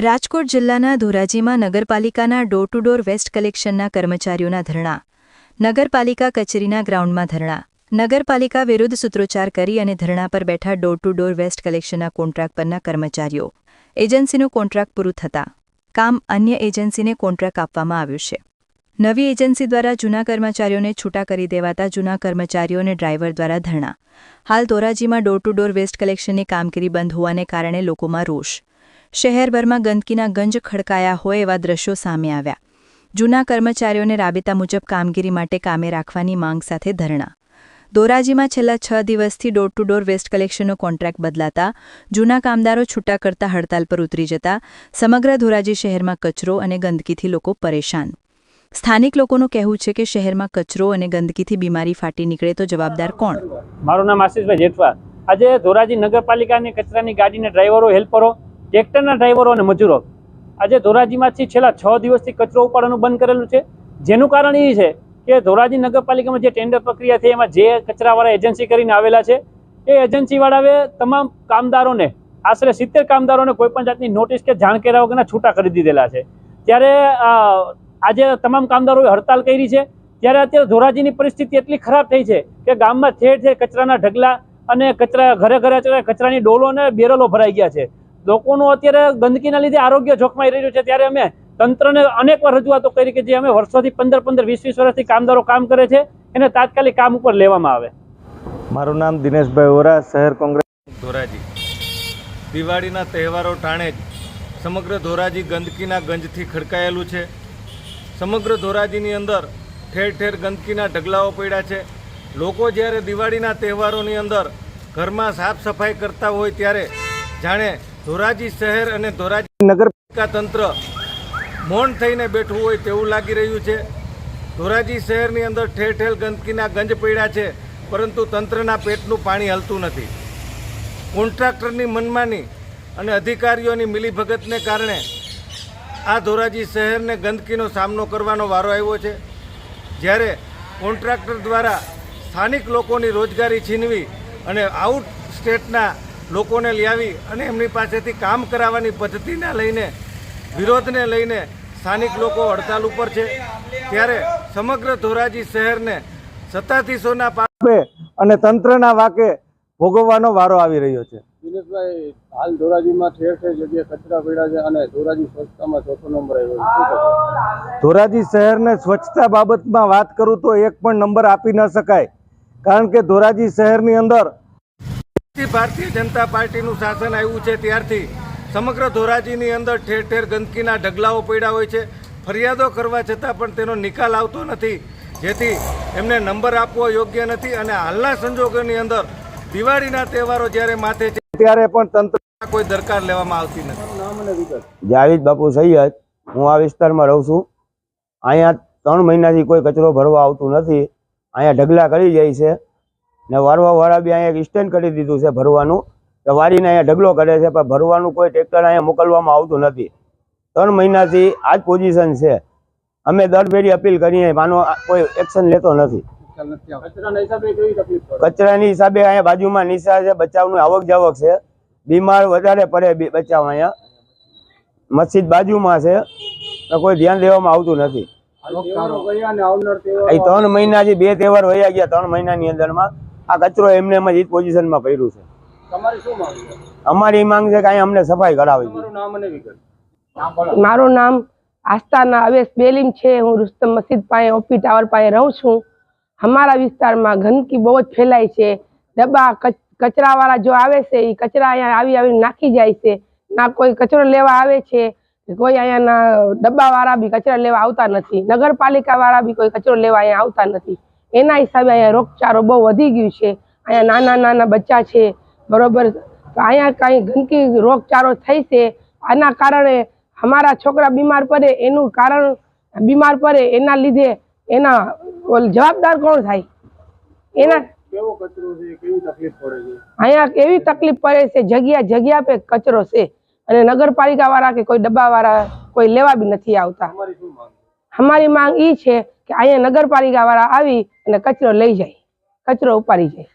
રાજકોટ જિલ્લાના ધોરાજીમાં નગરપાલિકાના ડોર ટુ ડોર વેસ્ટ કલેક્શનના કર્મચારીઓના ધરણા, નગરપાલિકા કચેરીના ગ્રાઉન્ડમાં ધરણા, નગરપાલિકા વિરુદ્ધ સૂત્રોચ્ચાર કરી અને ધરણા પર બેઠા ડોર ટુ ડોર વેસ્ટ કલેક્શનના કોન્ટ્રાક્ટ પરના કર્મચારીઓ એજન્સીનું કોન્ટ્રાક્ટ પૂરું થતાં કામ અન્ય એજન્સીને કોન્ટ્રાક્ટ આપવામાં આવ્યું છે. નવી એજન્સી દ્વારા જૂના કર્મચારીઓને છૂટા કરી દેવાતા જૂના કર્મચારીઓ અને ડ્રાઈવર દ્વારા ધરણા. હાલ ધોરાજીમાં ડોર ટુ ડોર વેસ્ટ કલેક્શનની કામગીરી બંધ હોવાને કારણે લોકોમાં રોષ શહેરભરમાં ગંદકીના ગંજ ખડકાયા હોય એવા દ્રશ્યો સામે આવ્યા. જૂના કર્મચારીઓને રાબેતા મુજબ કામગીરી માટે કામે રાખવાની માંગ સાથે ધરણા. ધોરાજીમાં છેલ્લા છ દિવસથી ડોર ટુ ડોર વેસ્ટ કલેક્શનનો કોન્ટ્રાક્ટ બદલાતા, જૂના કામદારો છૂટા કરતા હડતાલ પર ઉતરી જતા, સમગ્ર ધોરાજી શહેરમાં કચરો અને ગંદકીથી લોકો પરેશાન. સ્થાનિક લોકોનું કહેવું છે કે શહેરમાં કચરો અને ગંદકીથી બીમારી ફાટી નીકળે તો જવાબદાર કોણ? મારું નામ આશીષભાઈ જેઠવા. આજે ધોરાજી નગરપાલિકાની કચરાની ગાડીના ડ્રાઈવરો, હેલ્પરો ટ્રેક્ટરના ડ્રાઈવરો અને મજૂરો. આજે ધોરાજીમાંથી છેલ્લા છ દિવસથી કચરો ઉપાડવાનું બંધ કરેલું છે. જેનું કારણ એ છે કે ધોરાજી નગરપાલિકામાં જે ટેન્ડર પ્રક્રિયા થઈ, એમાં જે કચરાવાળા એજન્સી કરીને આવેલા છે, એ એજન્સીવાળાએ તમામ કામદારોને, આશરે સિત્તેર કામદારોને કોઈ પણ જાતની નોટિસ કે જાણ કર્યા વગરના છૂટા કરી દીધેલા છે. ત્યારે આજે તમામ કામદારોએ હડતાલ કરી છે. ત્યારે અત્યારે ધોરાજીની પરિસ્થિતિ એટલી ખરાબ થઈ છે કે ગામમાં ઠેર ઠેર કચરાના ઢગલા અને કચરા ઘરે ઘરે કચરાની ડોલો અને બેરલો ભરાઈ ગયા છે. લોકોનું અત્યારે ગંદકીના લીધે આરોગ્ય જોખમાઈ રહ્યું છે. ત્યારે અમે તંત્રને અનેકવાર રજૂઆતો કરી કે જે અમે વર્ષોથી પંદર પંદર વીસ વીસ વર્ષથી કામદારો કામ કરે છે એને તાત્કાલિક કામ ઉપર લેવામાં આવે. મારું નામ દિનેશભાઈ ઓરા શહેર કોંગ્રેસ. ધોરાજી. દિવાળીના તહેવારો ટાણે જ સમગ્ર ધોરાજી ગંદકીના ગંજથી ખડકાયેલું છે. સમગ્ર ધોરાજીની અંદર ઠેર ઠેર ગંદકીના ઢગલાઓ પડ્યા છે. લોકો જ્યારે દિવાળીના તહેવારોની અંદર ઘરમાં સાફ સફાઈ કરતા હોય ત્યારે જાણે ધોરાજી શહેર અને ધોરાજી નગરપાલિકા તંત્ર મૌન થઈને બેઠવું હોય તેવું લાગી રહ્યું છે. ધોરાજી શહેરની અંદર ઠેર ઠેર ગંદકીના ગંજ પડ્યા છે, પરંતુ તંત્રના પેટનું પાણી હલતું નથી. કોન્ટ્રાક્ટરની મનમાની અને અધિકારીઓની મિલીભગતને કારણે આ ધોરાજી શહેરને ગંદકીનો સામનો કરવાનો વારો આવ્યો છે. જ્યારે કોન્ટ્રાક્ટર દ્વારા સ્થાનિક લોકોની રોજગારી છીનવી અને આઉટ સ્ટેટના લોકોને લાવી અને એમની પાસેથી કામ કરાવવાની પદ્ધતિને લઈને વિરોધને લઈને સ્થાનિક લોકો હડતાલ ઉપર છે. ત્યારે સમગ્ર ધોરાજી શહેરને સત્તાધીશોના પાપે અને તંત્રના વાકે ભોગવવાનો વારો આવી રહ્યો છે. દિનેશભાઈ હાલ ધોરાજીમાં ઠેર ઠેર જગ્યાએ કચરા પડ્યા છે અને ધોરાજી સ્વચ્છતામાં ચોથો નંબર આવ્યો છે. શું કહેશો? ધોરાજી શહેરને સ્વચ્છતા બાબતમાં વાત કરું તો એક પણ નંબર આપી ન શકાય. કારણ કે ધોરાજી શહેરની અંદર ભારતીય જનતા પાર્ટીનું શાસન આવ્યું છે ત્યારથી સમગ્ર ધોરાજીની અંદર ઠેર ઠેર ગંદકીના ઢગલાઓ પડ્યા હોય છે. ફરિયાદો કરવા છતાં પણ તેનો નિકાલ આવતો નથી. જેથી એમને નંબર આપવો યોગ્ય નથી અને હાલના સંજોગોની અંદર દિવાળીના તહેવારો જ્યારે માથે છે ત્યારે પણ તંત્ર કોઈ દરકાર લેવામાં આવતી નથી. જાવીદ બાપુ સૈયદ. હું આ વિસ્તારમાં રહું છું. અહીંયા ત્રણ મહિનાથી કોઈ કચરો ભરવા આવતું નથી. અહીંયા ઢગલા કરી જાય છે. ને વારવા વાળા બી અહીંયા સ્ટેન્ડ કરી દીધું છે ભરવાનું. કે વારીને અહીંયા ઢગલો કરે છે પણ ભરવાનું કોઈ ટ્રેક્ટર અહીંયા મોકલવામાં આવતું નથી. ત્રણ મહિનાથી આ જ પોઝિશન છે. અમે દર ફેરી અપીલ કરીએ માનો કોઈ એક્શન લેતો નથી. કચરાના હિસાબે અહીંયા બાજુમાં નિશા છે બચાવનું આવક જાવક છે. બીમાર વધારે પડે બી- બચાવ અહીંયા. મસ્જિદ બાજુમાં છે તો કોઈ ધ્યાન દેવામાં આવતું નથી. ત્રણ મહિનાથી બે તહેવાર વયા ગયા ત્રણ મહિનાની અંદરમાં. આ કચરો એમને એમ જ ઈ પોઝિશનમાં પડ્યું છે. તમારી શું માંગ છે? અમારી માંગ છે કે અહીં અમને સફાઈ કરાવી તમારું નામ અને વિગત. મારું નામ આસ્થાના અવેશ બેલીમ છે. હું રુસ્તમ મસ્જિદ પાસે ઓપી ટાવર પાસે રહું છું. અમારા વિસ્તારમાં ગંદકી બહુ જ ફેલાય છે. ડબ્બા કચરાવાળા જો આવે છે એ કચરા અહીંયા આવી આવીને નાખી જાય છે. ના કોઈ કચરો લેવા આવે છે કોઈ અહીંયાના ડબ્બાવાળા બી કચરા લેવા આવતા નથી. નગરપાલિકાવાળા બી કોઈ કચરો લેવા અહીંયા આવતા નથી. એના હિસાબે અહીંયા રોગચાળો બહુ વધી ગયું છે. અહીંયા નાના નાના બચ્ચા છે બરોબર? તો અહીંયા કાંઈ ગંદકી રોગચાળો થઈ છે. આના કારણે અમારા છોકરા બીમાર પડે એનું કારણ બીમાર પડે એના લીધે એના જવાબદાર કોણ થાય? એના કેવો કચરો છે કેવી તકલીફ પડે છે? અહીંયા એવી તકલીફ પડે છે? જગ્યા જગ્યા પે કચરો છે. અને નગરપાલિકા વાળા કે કોઈ ડબ્બા વાળા કોઈ લેવા બી નથી આવતા. અમારી માંગ ઈ છે કે અહીંયા નગરપાલિકા વાળા આવી અને કચરો લઈ જાય, કચરો ઉપાડી જાય.